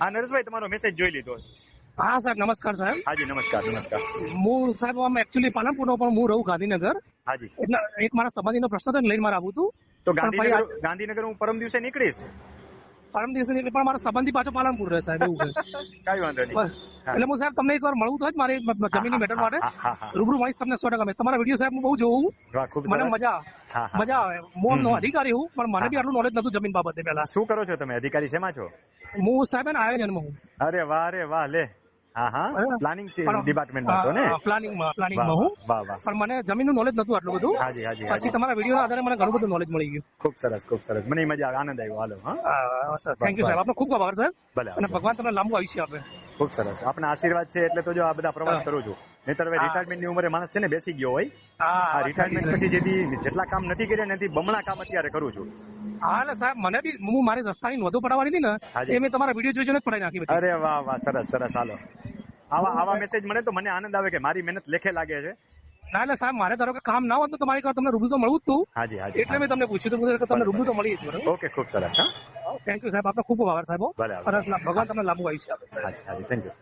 હા નરેશભાઈ તમારો મેસેજ જોઈ લીધો હા સાહેબ નમસ્કાર સાહેબ. હાજી નમસ્કાર નમસ્કાર. હું સાહેબ આમ એકચ્યુઅલી પાલનપુરનો પણ હું રહું ગાંધીનગર. હાજી એટલે એક મારા સંબંધીનો પ્રશ્ન હતો લઈને મારે આવું હતું. તો ગાંધીનગર ગાંધીનગર હું પરમ દિવસે નીકળીશ? પરમ દિવસે એટલે પણ મારા સંબંધી પાછો પાલનપુર રહે સાહેબ એવું કઈ વાંધો નહીં. એટલે હું સાહેબ તમને એકવાર મળવું તો જ મારી જમીનની મેટર માટે. રૂબરૂ મળીશ તમને સો ટકા. તમારા વીડિયો સાહેબ હું બહુ જોઉં. મને મજા. મજા આવે. હું નો અધિકારી હું પણ મને બી આટલું નોલેજ નતું જમીન બાબતે પેલા શું કરો છો તમે? અધિકારી શેમાં છો? હું સાહેબ એને આયોજનમાં હું. અરે વાહ અરે વાહ લે. હા હા. પ્લાનિંગ છે ડિપાર્ટમેન્ટમાં છો ને? પ્લાનિંગમાં પ્લાનિંગમાં હું. પણ મને જમીનનું નોલેજ નતું આટલું બધું. હાજી હાજી પછી તમારા વિડીયોના આધારે મને ઘણું બધું નોલેજ મળી ગયું. ખૂબ સરસ ખૂબ સરસ. મને મજા આવે. આનંદ આવ્યો. હાલો હા. થેન્ક યુ સાહેબ. આપનો ખૂબ ખૂબ આભાર સાહેબ અને ભગવાન તમને લાંબુ આયુષ્ય આપે. ખૂબ સરસ. આપણા આશીર્વાદ છે એટલે તો જો આ બધા પ્રવાસ કરું છું. નહીતર હવે. રિટાયરમેન્ટની ઉંમરે માણસ છે ને બેસી ગયો હોય આ રિટાયરમેન્ટ પછી જેથી જેટલા કામ નથી કર્યા નથી બમણા કામ અત્યારે કરું છું. હા એટલે સાહેબ મને બી હું મારી રસ્તાની નોંધો પડાવવાની હતી ને. એ મેં તમારા વીડિયો જોઈ જોઈને જ પડાવી નાખી અરે વાહ વાહ સરસ સરસ હાલો. આવા આવા મેસેજ મળે તો મને આનંદ આવે કે મારી મહેનત લેખે લાગે છે. ના એટલે સાહેબ મારે ધારો કે કામ ના હોત તો તમારી કાર તમને રૂબરૂ તો મળવું જ હતું એટલે મેં તમને પૂછ્યું હતું તમને રૂબરૂ તો મળી ઓકે ખૂબ સરસ હા. થેન્ક યુ સાહેબ. આપનો ખૂબ ખૂબ આભાર સાહેબ. ભગવાન તમને લાંબુ આયુષ્ય આપે. Thank you